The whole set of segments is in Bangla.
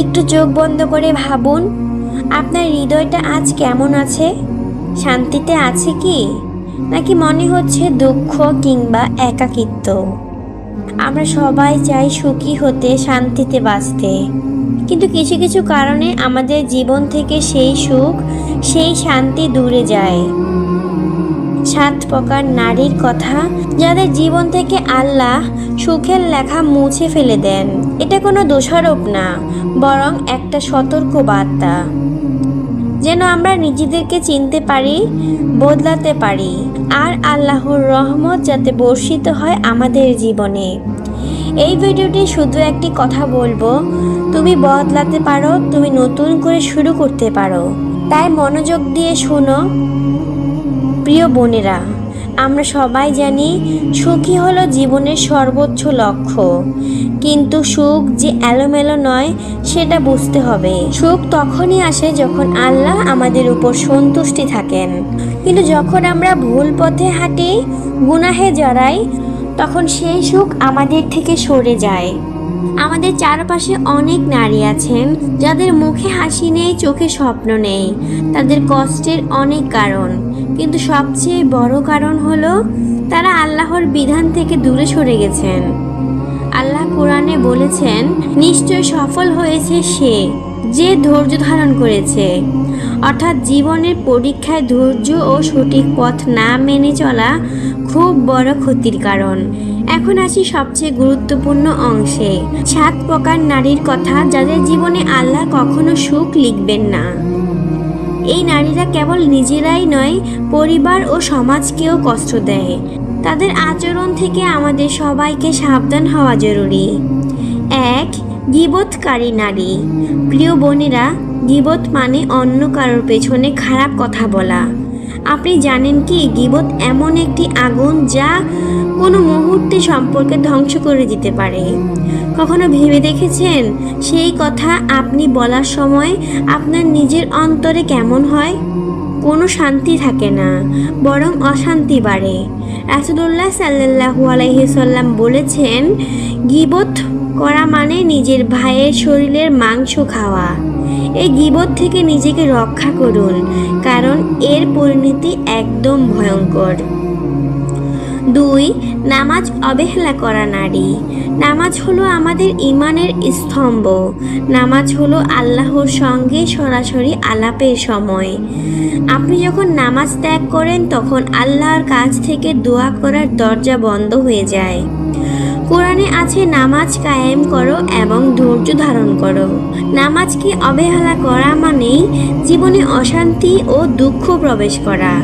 একটু চোখ বন্ধ করে ভাবুন, আপনার হৃদয়টা আজ কেমন আছে? শান্তিতে আছে কি? নাকি মনে হচ্ছে দুঃখ কিংবা একাকিত্ব? আমরা সবাই চাই সুখী হতে, শান্তিতে বাঁচতে। কিন্তু কিছু কিছু কারণে আমাদের জীবন থেকে সেই সুখ, সেই শান্তি দূরে যায়। সাত প্রকার নারীর কথা যাদের জীবন থেকে আল্লাহ সুখের লেখা মুছে ফেলে দেন। এটা কোনো দোষারোপ না, বরং একটা সতর্ক বার্তা। যেন আমরা নিজেদেরকে চিনতে পারি, বদলাতে পারি, আর আল্লাহর রহমত যাতে বর্ষিত হয় আমাদের জীবনে। এই ভিডিওটি শুধু একটি কথা বলব, তুমি বদলাতে পারো, তুমি নতুন করে শুরু করতে পারো। তাই মনোযোগ দিয়ে শোনো। প্রিয় বোনেরা, আমরা সবাই জানি সুখী হলো জীবনের সর্বোচ্চ লক্ষ্য। কিন্তু সুখ যে এলোমেলো নয়, সেটা বুঝতে হবে। সুখ তখনই আসে যখন আল্লাহ আমাদের উপর সন্তুষ্টি থাকেন। কিন্তু যখন আমরা ভুল পথে হাঁটি, গুনাহে জড়াই, তখন সেই সুখ আমাদের থেকে সরে যায়। আমাদের চারপাশে অনেক নারী আছেন, যাদের মুখে হাসি নেই, চোখে স্বপ্ন নেই। তাদের কষ্টের অনেক কারণ। কিন্তু সবচেয়ে বড় কারণ হলো, তারা আল্লাহর বিধান থেকে দূরে সরে গেছেন। আল্লাহ কোরআনে বলেছেন, নিশ্চয় সফল হয়েছে সে যে ধৈর্য ধারণ করেছে। অর্থাৎ জীবনের পরীক্ষায় ধৈর্য ও সঠিক পথ না মেনে চলা খুব বড় ক্ষতির কারণ। এখন আসি সবচেয়ে গুরুত্বপূর্ণ অংশে। সাত প্রকার নারীর কথা যাদের জীবনে আল্লাহ কখনো সুখ লিখবেন না। এই নারীরা কেবল নিজেরাই নয়, পরিবার ও সমাজকেও কষ্ট দেয়। তাদের আচরণ থেকে আমাদের সবাইকে সাবধান হওয়া জরুরি। এক গিবতকারী নারী। প্রিয় বোনেরা গিবত মানে অন্য কারোর পেছনে খারাপ কথা বলা। আপনি জানেন কি, গিবত এমন একটি আগুন যা কোনো মুহূর্তে সম্পর্কে ধ্বংস করে দিতে পারে। কখনো ভেবে দেখেছেন সেই কথা আপনি বলার সময় আপনার নিজের অন্তরে কেমন হয়? কোনো শান্তি থাকে না, বরং অশান্তি বাড়ে। রাসুলুল্লাহ সাল্লাহু আলাইসাল্লাম বলেছেন, গিবত করা মানে নিজের ভাইয়ের শরীরের মাংস খাওয়া। এই গিবত থেকে নিজেকে রক্ষা করুন, কারণ এর পরিণতি একদম ভয়ঙ্কর। দুই, নামাজ অবহেলা করা নারী। নামাজ হলো আমাদের ইমানের স্তম্ভ। নামাজ হলো আল্লাহর সঙ্গে সরাসরি আলাপের সময়। আপনি যখন নামাজ ত্যাগ করেন, তখন আল্লাহর কাছ থেকে দোয়া করার দরজা বন্ধ হয়ে যায়। কোরআনে আছে, নামাজ কায়েম করো এবং ধৈর্য ধারণ করো। নামাজকে অবহেলা করা মানেই জীবনে অশান্তি ও দুঃখ প্রবেশ করা?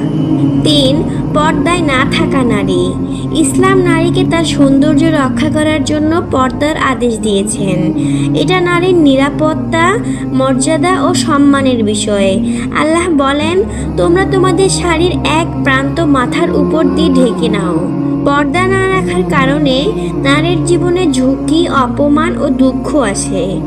তিন, পর্দায় না থাকা নারী। ইসলাম নারীকে তার সৌন্দর্য রক্ষা করার জন্য পর্দার আদেশ দিয়েছেন। এটা নারীর নিরাপত্তা, মর্যাদা ও সম্মানের বিষয়। আল্লাহ বলেন, তোমরা তোমাদের শাড়ির এক প্রান্ত মাথার উপর দিয়ে ঢেকে নাও। পর্দা না রাখার কারণে নারীর জীবনে ঝুঁকি, অপমান ও দুঃখ আসে।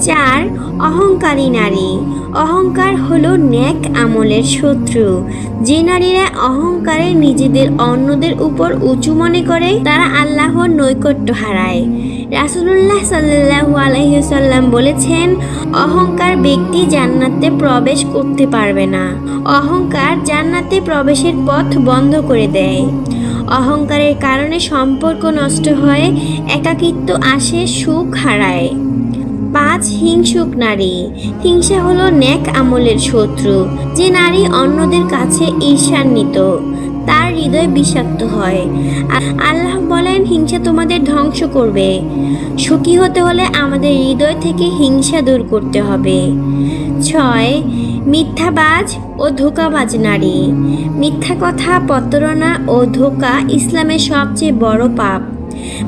চার, অহংকারী নারী। অহংকার হলো ন্যাক আমলের শত্রু। যে নারীরা অহংকারে নিজেদের অন্যদের উপর উঁচু মনে করে, তারা আল্লাহর নৈকট্য হারায়। রাসুলুল্লাহ সাল্লাহু আলহিসাল্লাম বলেছেন, অহংকার ব্যক্তি জান্নাতে প্রবেশ করতে পারবে না। অহংকার জান্নাতে প্রবেশের পথ বন্ধ করে দেয়। অহংকারের কারণে সম্পর্ক নষ্ট হয়, একাকিত্ব আসে, সুখ হারায়। পাঁচ, হিংসুক নারী। হিংসা হলো ন্যাক আমলের শত্রু, যে নারী অন্যদের কাছে ঈর্ষান্বিত। তার হৃদয় বিষাক্ত হয়। আল্লাহ বলেন, হিংসা তোমাদের ধ্বংস করবে। সুখী হতে হলে আমাদের হৃদয় থেকে হিংসা দূর করতে হবে। ছয় মিথ্যাবাজ ও ধোকাবাজ নারী। মিথ্যা কথা, প্রতারণা ও ধোকা ইসলামের সবচেয়ে বড় পাপ।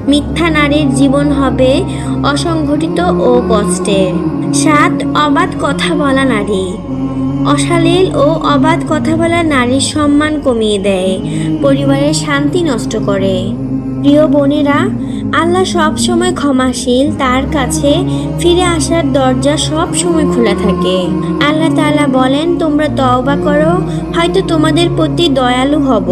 মিথ্যা নারীর জীবন হবে অসংগঠিত ও কষ্টের সাত, অবাধ কথা বলা নারী। অশালীল ও অবাধ কথা বলা নারীর সম্মান কমিয়ে দেয়। পরিবারের শান্তি নষ্ট করে। প্রিয় বোনেরা আল্লাহ সব সময় ক্ষমাশীল, তার কাছে ফিরে আসার দরজা সব সময় খোলা থাকে। আল্লাহ তাআলা বলেন, তোমরা তওবা করো, হয়তো তোমাদের প্রতি দয়ালু হব।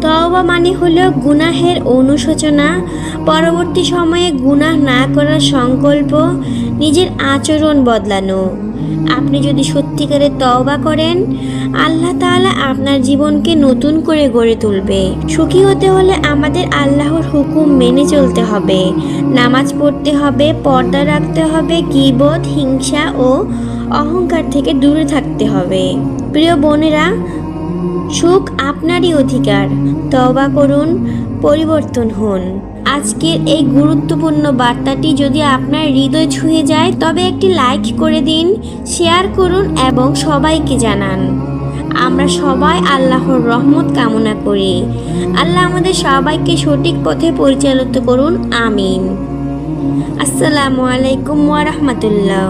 তওবা মানে হলো গুনাহের অনুশোচনা, পরবর্তী সময়ে গুনাহ না করার সংকল্প, নিজের আচরণ বদলানো। আপনি যদি সত্যিকারে তওবা করেন, আল্লাহ তাআলা আপনার জীবনকে নতুন করে গড়ে তুলবে। সুখী হতে হলে আমাদের আল্লাহর হুকুম মেনে চলতে হবে। নামাজ পড়তে হবে, পর্দা রাখতে হবে কিবোধ হিংসা ও অহংকার থেকে দূরে থাকতে হবে। প্রিয় বোনেরা, সুখ আপনারই অধিকার। তওবা করুন পরিবর্তন হন। আজকের এই গুরুত্বপূর্ণ বার্তাটি যদি আপনার হৃদয় ছুঁয়ে যায়, তবে একটি লাইক করে দিন, শেয়ার করুন এবং সবাইকে জানান। আমরা সবাই আল্লাহর রহমত কামনা করি। আল্লাহ আমাদের সবাইকে সঠিক পথে পরিচালিত করুন, আমিন। আসসালামু আলাইকুম ওয়া রাহমাতুল্লাহ।